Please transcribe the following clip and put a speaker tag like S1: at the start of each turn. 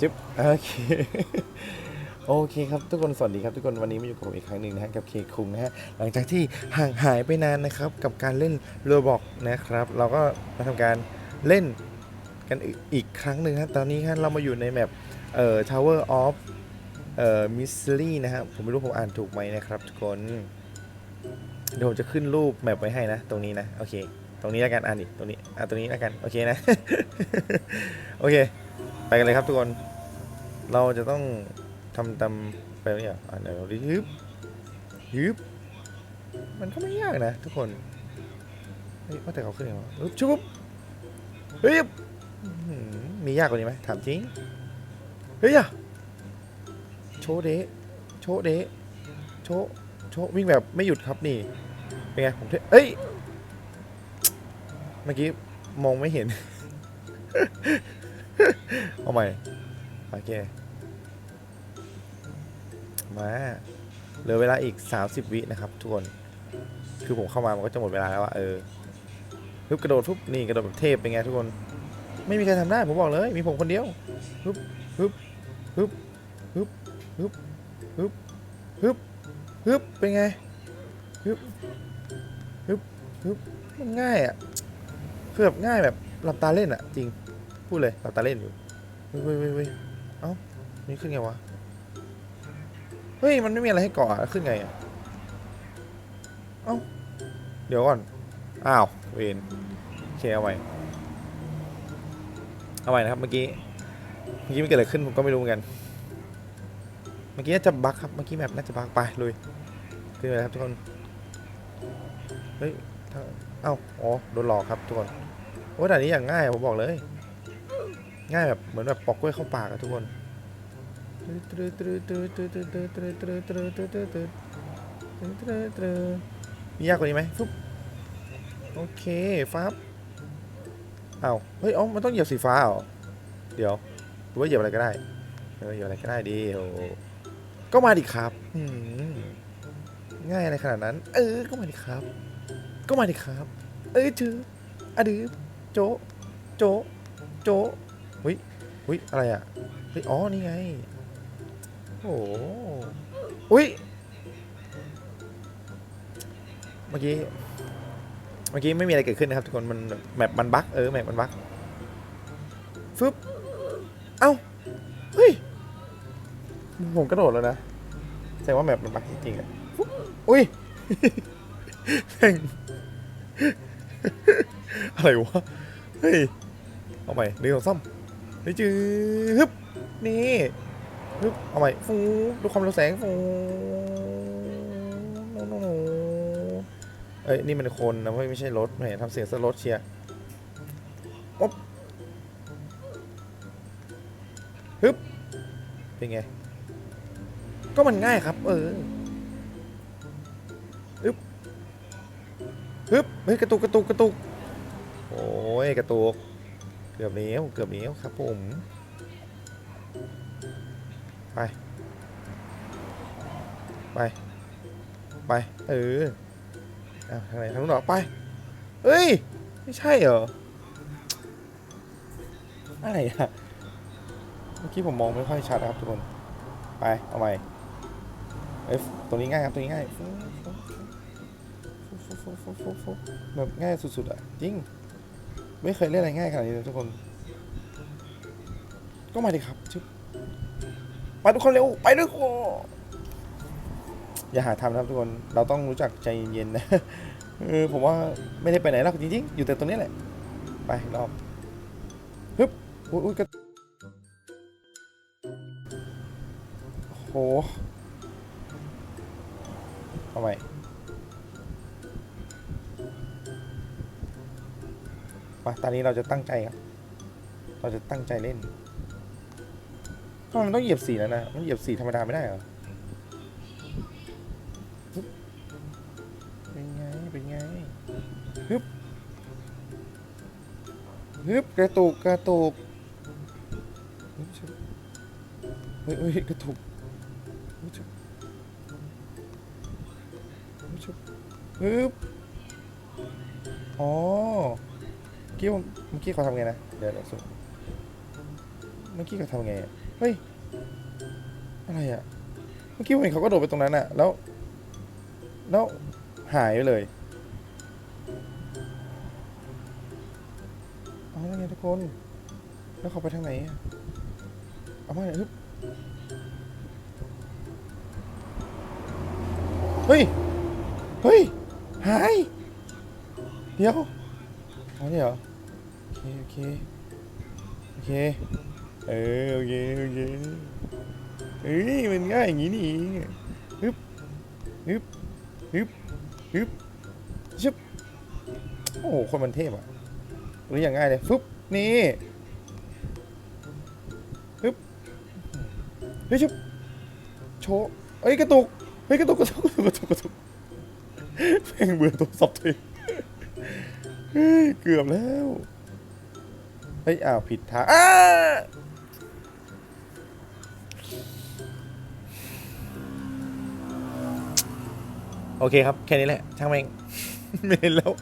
S1: จึ๊บโอเคโอเคครับทุกคนสวัสดีครับทุกคนวันนี้มาอยู่กับผมอีกครั้งหนึ่งนะฮะกับเคคุงนะฮะหลังจากที่ห่างหายไปนานนะครับกับการเล่นโรบอกนะครับ เราก็มาทำการเล่นกันอีกอีกครั้งหนึ่งฮะตอนนี้ฮะเรามาอยู่ในแมปเอ่อ Tower of เอ่อ Mystery นะฮะผมไม่รู้ผมอ่านถูกไหมนะครับ ทุกคนเดี๋ยวผมจะขึ้นรูปแมปไว้ให้นะ ตรงนี้นะโอเค ตรงนี้แล้วกันอ่านอีกตรงนี้อะตรงนี้แล้วกันโอเคนะโอเค ไปกันเลยครับทุกคน เราจะต้องทำตามไปไหมอะอ่าเดี๋ยวเราดิฮึบฮึบมันก็ไม่ยากนะทุกคน เฮ้ยว่าแต่เขาขึ้นยังไงฮึบชุบเฮ้ยมียากกว่านี้ไหมถามจริง เฮ้ยอะโชเดะโชเดะโชโชวิ่งแบบไม่หยุดครับนี่ เป็นไงผมเเอ้ย เมื่อกี้มองไม่เห็น เอาใหม่ โอเค มาเหลือเวลาอีก 30 วินะครับ ทุกคน คือผมเข้ามามันก็จะหมดเวลาแล้วอะเออฮึบกระโดดทุบนี่กระโดดแบบเทพเป็นไงทุกคน ไม่มีใครทำได้ผมบอกเลย มีผมคนเดียวฮึบฮึบฮึบฮึบฮึบฮึบฮึบฮึบเป็นไงฮึบฮึบฮึบมันง่ายอะคือแบบง่ายแบบหลับตาเล่นอะจริง พูดเลยหลับตาเล่นอยู่เฮ้ยเฮ้ยเฮ้ยเอ้านี่ขึ้นไงวะ เฮ้ย มันไม่มีอะไรให้เกาะอขึ้นไงอะ เอ้า เดี๋ยวก่อน อ้าว เวนโอเคเอาใหม่เอาใหม่นะครับเมื่อกี้ เมื่อกี้มันเกิดอะไรขึ้นผมก็ไม่รู้เหมือนกัน เมื่อกี้น่าจะบั๊กครับ เมื่อกี้แมปน่าจะบั๊กไปลุยขึ้นไปครับทุกคน เฮ้ย เอ้า อ๋อ โดนหลอกครับทุกคน โอ้แต่อันนี้อย่างง่ายผมบอกเลย ง่ายแบบเหมือนแบบปอกกล้วยเข้าปากอะทุกคนมียากกว่านี้ไหมฟุ๊บโอเคฟ้าบอ้าเฮ้ยอ๋อมันต้องเหยียบสีฟ้าเหรอเดี๋ยวหรือว่าเหยียบอะไรก็ได้เออเหยียบอะไรก็ได้ดีโอ้ก็มาดิครับง่ายอะไรขนาดนั้น เออก็มาดิครับ ก็มาดิครับ เออจืออดือโจะโจะโจะอุ้ยอะไรอะเฮ้ยอ๋อนี่ไงโอ้โหอุ้ยเมื่อกี้เมื่อกี้ไม่มีอะไรเกิดขึ้นนะครับทุกคนมันแมปมันบั๊กเออแมปมันบั๊กฟึบเอ้าเฮ้ยผมกระโดดแล้วนะแสดงว่าแมปมันบั๊กจริงๆอะอุ้ยแม่งอะไรวะ เฮ้ย เอาใหม่หนึ่งสองสาม เฮ้ยจือฮึบนี่ฮึบเอาใหม่ฟูดูความเร็วแสงฟูโนโนโเอ้ยนี่มันคนนะไม่ไม่ใช่รถแหมทำเสียงสรถเชียร์อ๊บฮึบเป็นไง ก็มันง่ายครับ เออฮึบฮึบเฮ้ยกระตุกกระตุกกระตุกโอ้ยกระตุก เกือบแล้วเกือบแล้วครับผม ไป ไป ไป เอออะทางไหนทางนู้นเหรอไป เฮ้ย ไม่ใช่เหรอ อะไรอะเมื่อกี้ผมมองไม่ค่อยชัดครับทุกคน ไป เอาใหม่เอ้ยตรงนี้ง่ายครับตรงนี้ง่ายฟุ๊บฟุ๊บฟุ๊บฟุ๊บฟุ๊บฟุ๊บแบบง่ายสุดๆอะจริง ไม่เคยเล่นอะไรง่ายขนาดนี้เลยทุกคน ก็มาดิครับชึบมาทุกคนเร็วไปด้วยโออย่าหาทำนะครับทุกคน เราต้องรู้จักใจเย็นๆนะเออผมว่าไม่ได้ไปไหนหรอกจริงๆ อยู่แต่ตรงนี้แหละ ไปรอบฮึบอุ้ยอุ้ยกระโหเอาให มาตอนนี้เราจะตั้งใจครับ เราจะตั้งใจเล่นทำไมมันต้องเหยียบสีแล้วนะ มันเหยียบสีธรรมดาไม่ได้เหรอฮึบเป็นไง เป็นไงฮึบฮึบกระตุกกระตุกเฮ้ยเฮ้ยกระตุกฮึบชึบฮึบชึบฮึบอ๋อ อกี้เมื่อกี้เขาทำไงนะ เดี๋ยวเดี๋ยวสุดเมื่อกี้เขาทำไง เฮ้ย อะไรอะ เมื่อกี้ผมเห็นเขาก็โดดไปตรงนั้นอะ แล้ว แล้วหายไปเลยเอาแล้วไงทุกคน แล้วเขาไปทางไหน เอามาเลยฮึบเฮ้ย เฮ้ย หาย เดี๋ยว อ๋อนี่เหรอ โอเค โอเค โอเค เออ โอเค โอเคเฮ้ยมันง่ายอย่างนี้นี่ฮึบฮึบฮึบฮึบชึบโอ้โห คนมันเทพอะหรืออย่างง่ายเลยฟึบนี่ฮึบเฮ้ยชึบโชเอ้ย กระตุก เฮ้ย กระตุก กระตุก กระตุก กระตุกแม่งเบื่อตัวสับตัวเอง เกือบแล้วเฮ้ยอ้าวผิดทางอ้าโอเคครับ แค่นี้แหละช่างแม่งไม่เห็นแล้ว